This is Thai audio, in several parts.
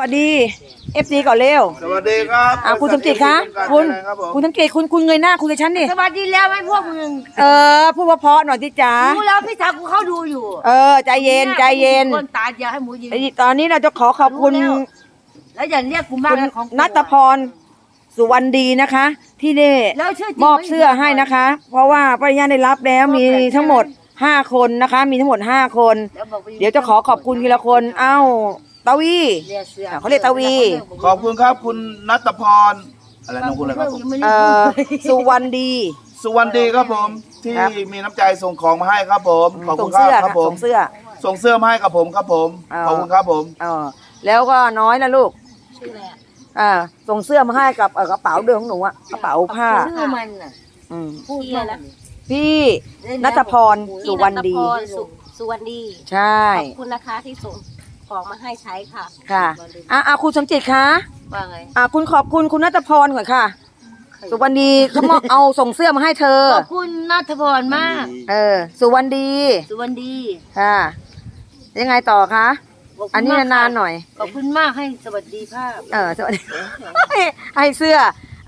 วัสดีเอฟซีก่อนเร็วสวัสดีครับอ่าคุณสมจิตคะคุณคุณสมจิตคุณคุณเงยหน้าคุณกับฉันดิสวัสดีแล้วไอ้พวกมึงเออพูดว่าเพาะหน่อยสิจ๋ารู้แล้วพี่สาวกูเข้าดูอยู่ เออใจเย็นใจเย็นคนตาอย่าให้หมูยิงตอนนี้เราจะขอขอบคุณแล้วอย่าเรียกกูมากของนัตพรสุวรรณดีนะคะ ที่นี่มอบเสื้อให้นะคะ เพราะว่าปริญญาได้รับแล้วมีทั้งหมดห้าคนนะคะ มีทั้งหมดห้าคน เดี๋ยวจะขอขอบคุณทีละคนเอ้า ตาวีเขาเรียกตาวี ขอบคุณครับคุณนัตพรอะไรน้องคุณอะไรครับสุวรรณดี สุวรรณดีครับผม ที่มีน้ำใจส่งของมาให้ครับผมขอบคุณครับผมส่งเสื้อ ส่งเสื้อมาให้กับผมครับผมขอบคุณครับผมแล้วก็น้อยนะลูกชื่ออะไรอ่าส่งเสื้อมาให้กับกระเป๋าเดิมของหนูอะกระเป๋าผ้าชื่อมันอืมพูดมาแล้วพี่นัทพรสุวรรณดีสุวรรณดี ใช่ ขอบคุณนะคะที่ส่ง ของมาให้ใช้ค่ะค่ะอะคุณสมจิตคะว่าไงอะคุณขอบคุณคุณนัทพรก่อนค่ะ สุวรรณดีเขามอบเอาส่งเสื้อมาให้เธอ ขอบคุณนัทพรมาก เออ สุวรรณดี สุวรรณดี ค่ะ ยังไงต่อคะ อันนี้นานหน่อย ขอบคุณมากให้สวัสดีภาพ เออ สวัสดี ให้เสื้อ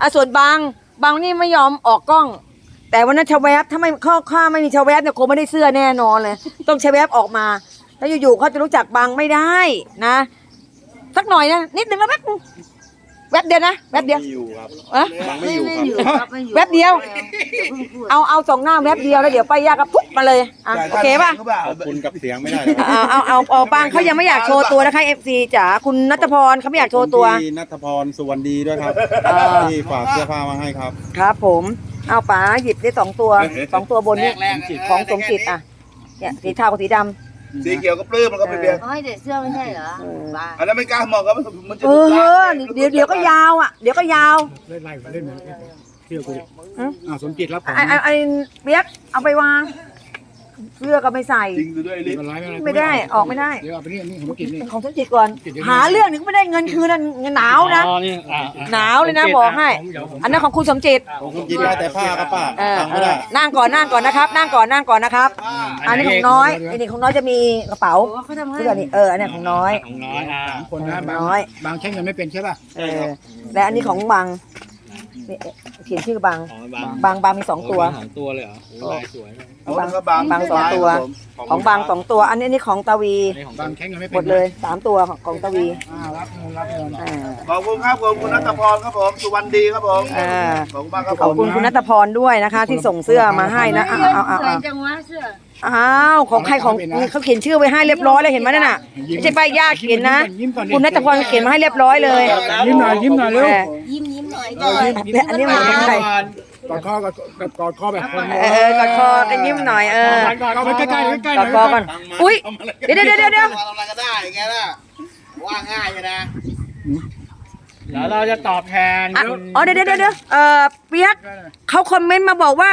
อาส่วนบาง บางนี่ไม่ยอมออกกล้องแต่วันนั้นชาแวบถ้าไม่ข้อข้าไม่มีชาแวบเนี่ยคงไม่ได้เสื้อแน่นอนเลย ต้องชาแวบออกมา แล้วอยู่ๆเขาจะรู้จักบังไม่ได้นะ สักหน่อยนะนิดนึงแล้วแป๊บนึงแวบเดียวนะแวบเดียวไม่อยู่ครับอะไม่อยู่ครับแวบเดียว เอาเอาสองหน้าแวบเดียวแล้วเดี๋ยวไปยากับปุ๊บมาเลยอะโอเคป่ะคุณกับเสียงไม่ได้อกเอาเอาเอาบางเขายังไม่อยากโชว์ตัวนะคะเอฟซีจ๋าคุณนัทพรเขาไม่อยากโชว์ตัวที่นัทพรสุวรรณดีด้วยครับที่ฝากเสื้อผ้ามาให้ครับ ครับผมเอาป๋าหยิบได้สองตัวสองตัวบนนี้ของสมจิตอะเนี่ยสีเทากับสีดำ สีเขียวก็ปลื้มมันก็เป็นเบียร์ให้ใส่เสื้อไม่ใช่เหรอบ้าอันนั้นไม่กล้ามองก็มันจะเออเดี๋ยวเดี๋ยวก็ยาวอะ เดี๋ยวก็ยาวเล่นไล่เล่นเหมือนเที่ยวกูอ่าสมจิตรับของ ไอ้ไอ้เบียกเอาไปวาง เสื้อก็ไม่ใส่ จริงด้วยลิฟเป็นไรเป็นไรไม่ได้ออกไม่ได้ของฉันเกินจิตก่อนหาเรื่องหนึ่งก็ไม่ได้เงินคืนนะหนาวนะหนาวเลยนะบอกให้ อันนั้นของคุณสมจิตของคุณกินได้แต่ผ้ากับป้านั่งก่อนนั่งก่อนนะครับ นั่งก่อนนั่งก่อนนะครับ อันนี้ของน้อยอันนี้ของน้อยจะมีกระเป๋าเสื้อนี่เอออันนี้ของน้อย ของน้อยอ่สางคนนะบางน้อย บางใช้เงินไม่เป็นใช่ป่ะเออและอันนี้ของบาง เนี่เขียนชื่อบางบางบางบางมีสองตัว สองตัวเลยเหรอโอ้ลายสวยบางบางบางสองตัว ของบางสองตัว อันนี้นี่ของตาวีของบางแข้งยังไม่เป็นหมดเลยสามตัวของตาวีรับเงินรับเงินขอบคุณครับคุณนัทพรครับผมสุวรรณดีครับผมขอบคุณมากครับขอบคุณคุณนัทพรด้วยนะคะ ที่ส่งเสื้อมาให้นะอ้าวอ้าวอ้าวอ้าวจังวะเสื้ออ้าวของใครของเขาเขียนชื่อไว้ให้เรียบร้อยเลยเห็นไหมนั่นน่ะไม่ใช่ป้ายยาเขียนนะคุณนัทพรเขียนมาให้เรียบร้อยเลยยิ้มหน่อยยิ้มหน่อยเร็ว ยิ้ม หน่อยก่อนยิ้มอันนี้มาจากใครกอดคอกับกอดคอแบบเออเออกอดคอกันิ้มหน่อยเออกอดคอใกล้ใกล้กอดคอกันอุ้ยเดี๋ยวเดี๋ยวเดี๋ยวเดี๋ยวทำอะไรก็ได้ไงล่ะว่าง่ายนะเดี๋ยวเราจะตอบแทนอ๋อเดี๋ยวเดี๋ยวเดี๋ยวเออเปียกเขาคอมเมนต์มาบอกว่า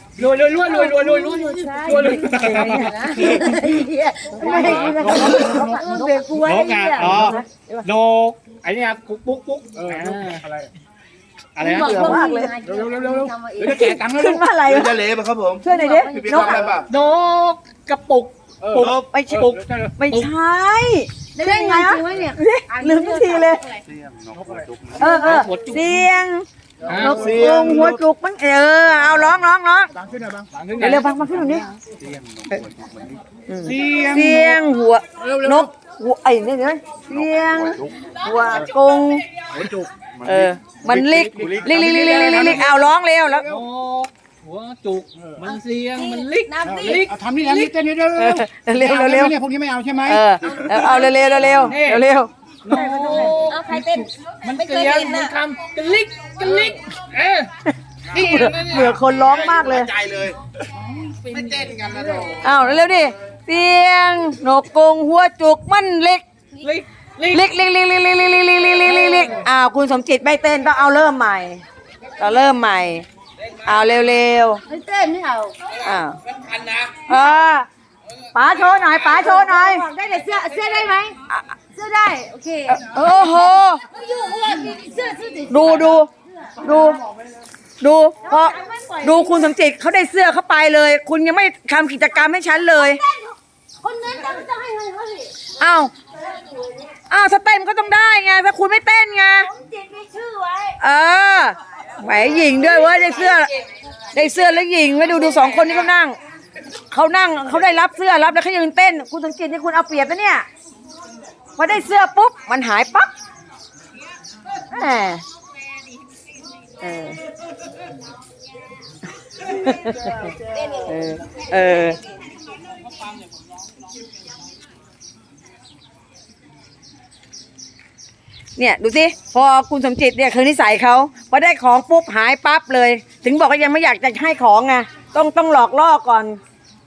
รวยรวยรวยรวยรวยรวยรวยรวยรวยรวยเด็กวล้วยนกอะอ๋อโนไอ้นี่ครับปุ๊กปุ๊กปุ๊กเอออะไรอะไรนวเร็วเร็วเร็วเร็วเร็วเดี๋ยวจวแจวตัวค์วล้วขึ้นมาอะไรจวเลวป่วครับผวช่วยหน่อยดิวกนวกระปุกปุกไม่ใช่ไม่ใช่ได้ไงวะเนี่ยลืมทุกทีเลยเออเออเสียง นกกรงหัวจุกมันเออเอาร้องร้องร้องตังค์ขึ้นหน่อยบ้างตังค์ขึ้นเดี๋ยวเร็วฟังมาขึ้นตรงนี้เสียงเสียงหัวนกหัวไอ้นี่เนี่ยเสียงหัวกรงหัวจุกเออมันลิกลิกลิกลิกลิกลิกลิกเอาร้องเร็วแล้วนกหัวจุกมันเสียงมันลิกน้ำดิลิกทำนี่ทำนี่เต้นนี่เร็วเออเร็วเร็วเร็วเนี่ยพวกนี้ไม่เอาใช่ไหมเออเอาเร็วเร็วเร็วเร็ว เร็วนกเอาใครเต้นมันไม่เคเสียยงเห็นมันน่ะคำกระลิกกระลิกเออนี่เบื่อคนร้องมากเลย ใจเลย ไม่เต้นกันนะดอกอ้าวเร็วๆดิเสียงนกกรงหัวจุกมันเล็กลิกลิกเล็กเล็กเล็กเล็กเล็กเล็กเล็กเล็กเล็กเล็กเล็กอ้าวคุณสมจิตไม่เต้นต้องเอาเริ่มใหม่เราเริ่มใหม่เอาเร็วไม่เต้นไม่เอาๆอ้าวเออป๋าโชว์หน่อยป๋าโชว์หน่อยบอกได้แต่เสื้อเสื้อได้ไหมเสื้อได้ โอเคโอ้โหไม่อยู่เพราะว่ามีเสื้อเสื้อติดดูดูดู ดูพอดูคุณสมจิตเขาได้เสื้อเข้าไปเลย คุณยังไม่ทำกิจกรรมให้ฉันเลย คนนั้นต้องต้องให้ให้เขาสิอ้าวอ้าวถ้าเต้นก็ต้องได้ไง ถ้าคุณไม่เต้นไง ผมติดมีชื่อไว้เออแหมหญิงด้วยเว้ยได้เสื้อ ได้เสื้อแล้วหญิงไว้ดูดูสองคนนี้เขานั่ง เขานั่งเขาได้รับเสื้อรับแล้วเขายังเต้น คุณสังเกตนี่คุณเอาเปรียบนะเนี่ย พอได้เสื้อปุ๊บ มันหายปั๊บแหมเออเออเออเนี่ยดูสิพอคุณสมจิตเนี่ยคือนิสัยเขาพอได้ของปุ๊บหายปั๊บเลย ถึงบอกว่ายังไม่อยากจะให้ของไงต้องต้องหลอกล่อก่อน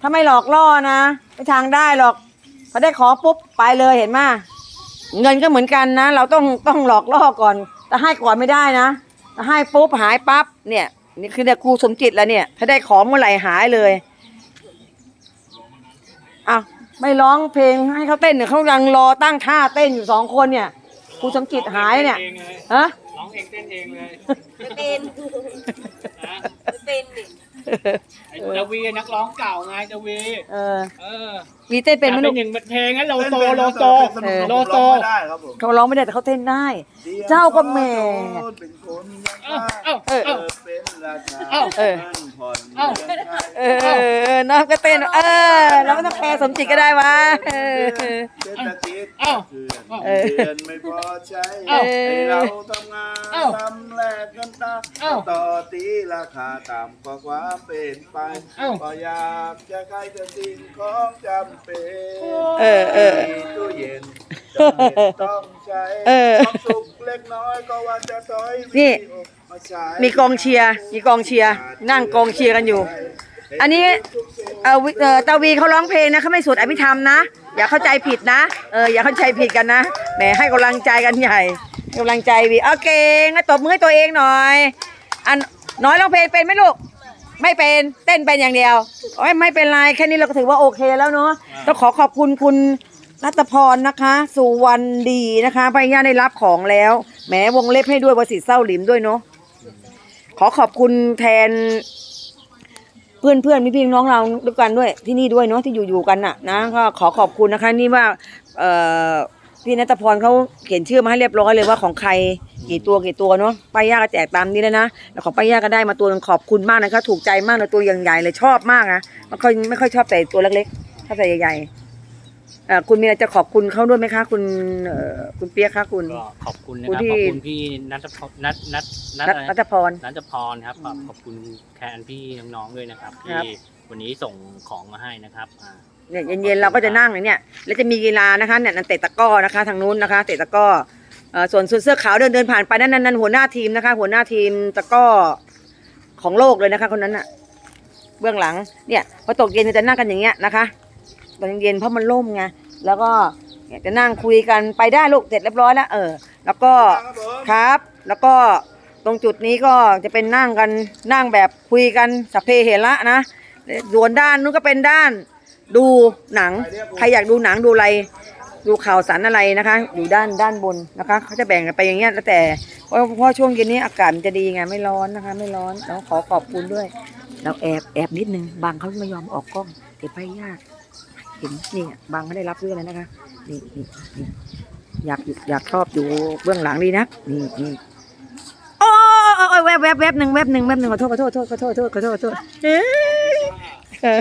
ถ้าไม่หลอกล่อนะไม่ทางได้หรอกพอได้ของปุ๊บไปเลยเห็นไหม เงินก็เหมือนกันนะ เราต้องต้องหลอกล่อก่อน แต่ให้ก่อนไม่ได้นะถ้าให้ปุ๊บหายปั๊บเนี่ยนี่คือเนี่ยครูสมจิตแล้วเนี่ย ถ้าได้ของเมื่อไหร่หายเลยอ้าวไม่ร้องเพลงให้เขาเต้นเนี่ยเขายังรอตั้งท่าเต้นอยู่สองคนเนี่ยครูสมจิตหายเนี่ยเองเลยฮะ ร้องเองเต้นเองเลย ไม่เป็น ไม่เป็นดิไอ้เจาวีนักร้องเก่าไงเจาวี เออ เออมีเต้นเป็นไหมแต่ลูเป็กนหนึ่งเพลงนั้นโลโซเต้นโลเป็นโซสนุกๆโลโซผมร้องไม่ได้ครับผมเขาร้องไม่ได้แต่เขาเต้นได้ เจ้าก็แหม่เป็นคนยังเอ้าไงเอ้าเออเอ้าเป็นราชา เอ้าเออผ่อนเอ้าเออ น้องก็เต้น เออเราไม่ต้องแคร์สมจิตก็ได้วะเออ เศรษฐกิจเอ้าเดือนเออเดือนไม่พอใช้เอ้าให้เราทำงานเอ้าทำแลกกันตามเอ้าต่อตีราคาต่ำกว่าความเป็นไปเอ้าก็อยากจะใครจะสิ่งของจำเป็นเออเออ ตู้เย็น จำเป็นต้องใช้เออความสุขเล็กน้อยก็ว่าจะถอยนี่วิดีโอมาใช้มีกองเชียร์มีกองเชียร์นั่งกองเชียร์กันอยู่ อันนี้เออวิเออตาวีเขาร้องเพลงนะเขาไม่สวดอภิธรรมนะ อย่าเข้าใจผิดนะเอออย่าเข้าใจผิดกันนะแหมให้กำลังใจกันใหญ่ให้กำลังใจวีโอเคงั้นตบมือให้ตัวเองหน่อยอันน้อยร้องเพลงเป็นไหมลูก ไม่เป็นเต้นเป็นอย่างเดียวโอ้ยไม่เป็นไรแค่นี้เราก็ถือว่าโอเคแล้วเนาะต้องขอขอบคุณคุณ รัตพรนะคะ สุวรรณดีนะคะพญาได้รับของแล้วแหมวงเล็บให้ด้วยวสิทธิ์เศร้าหลิมด้วยเนาะขอขอบคุณแทน เพื่อนเพื่อนพี่พี่น้องเราด้วยกันด้วย ที่นี่ด้วยเนาะที่อยู่อยู่กันน่ะนะก็ขอขอบคุณนะคะ นี่ว่าเอ่อพี่นัตพรเขาเขียนชื่อมาให้เรียบร้อยเลยว่าของใครกี่ตัวกี่ตัวเนาะป้าย่าก็แจกตามนี้แล้วนะแล้วของป้าย่าก็ได้มาตัวนึงขอบคุณมากนะคะ ถูกใจมากเลยตัวใหญ่ๆเลยชอบมากนะไม่ค่อยไม่ค่อยชอบใส่ตัวเล็กๆชอบใส่ใหญ่ๆ อ่อคุณมีอะไรจะขอบคุณเขาด้วยไหมคะ คุณเอ่อคุณเปียกคะคุณ ก็ขอบคุณนะคุณครับที่ขอบคุณพี่นัทพรนัทนัทนัทนัทอะไรรัตพร นัทพรครับขอบขอบคุณแทนพี่น้องๆด้วยนะครับครัที่บ วันนี้ส่งของมาให้นะครับอ่า เนี่ยเย็นๆเราก็จะนั่งอย่างเนี่ยแล้วจะมีกีฬานะคะเนี่ยนั่นเตะตะกร้อนะคะ ทางนู้นนะคะ เตะตะกร้อเอ่อส่วนส่วนเสื้อขาวเดินเดินผ่านไปนั่นนั่นนั่นหัวหน้าทีมนะคะ หัวหน้าทีมตะกร้อของโลกเลยนะคะคนนั้นอะเบื้องหลังเนี่ยพอตกเย็นจะนั่งกันอย่างเงี้ยนะคะ ตอนเย็นเพราะมันร่มไงแล้วก็เนี่ยจะนั่งคุยกันไปได้ลูกเสร็จเรียบร้อยแล้วเออ แล้วก็ครับ แล้วก็ตรงจุดนี้ก็จะเป็นนั่งกันนั่งแบบคุยกันสัพเพเหระนะส่วนด้านนู้นก็เป็นด้านดูหนังใครอยากดูหนังดูอะไร ดูข่าวสารอะไรนะคะ อยู่ด้านด้านบนนะคะเขาจะแบ่งกันไปอย่างเงี้ยแล้วแต่เพราะเพราะช่วงเย็นนี้อากาศมันจะดีไงไม่ร้อนนะคะ ไม่ร้อนแล้วขอขอบคุณด้วย เราแอบแอบนิดนึงบางเขาไม่ยอมออกกล้องเก็บไปยาก ห็นนี่บางเขาได้รับซื้อเลยนะคะนี่นี่นี่อยากอยากชอบอยู่เบื้องหลังดีนะนี่นี่โอ้ยแวบแวบแวบหนึ่งแวบหนึ่งแวบหนึ่งขอโทษขอโทษขอโทษขอโทษขอโทษขอโทษเอ้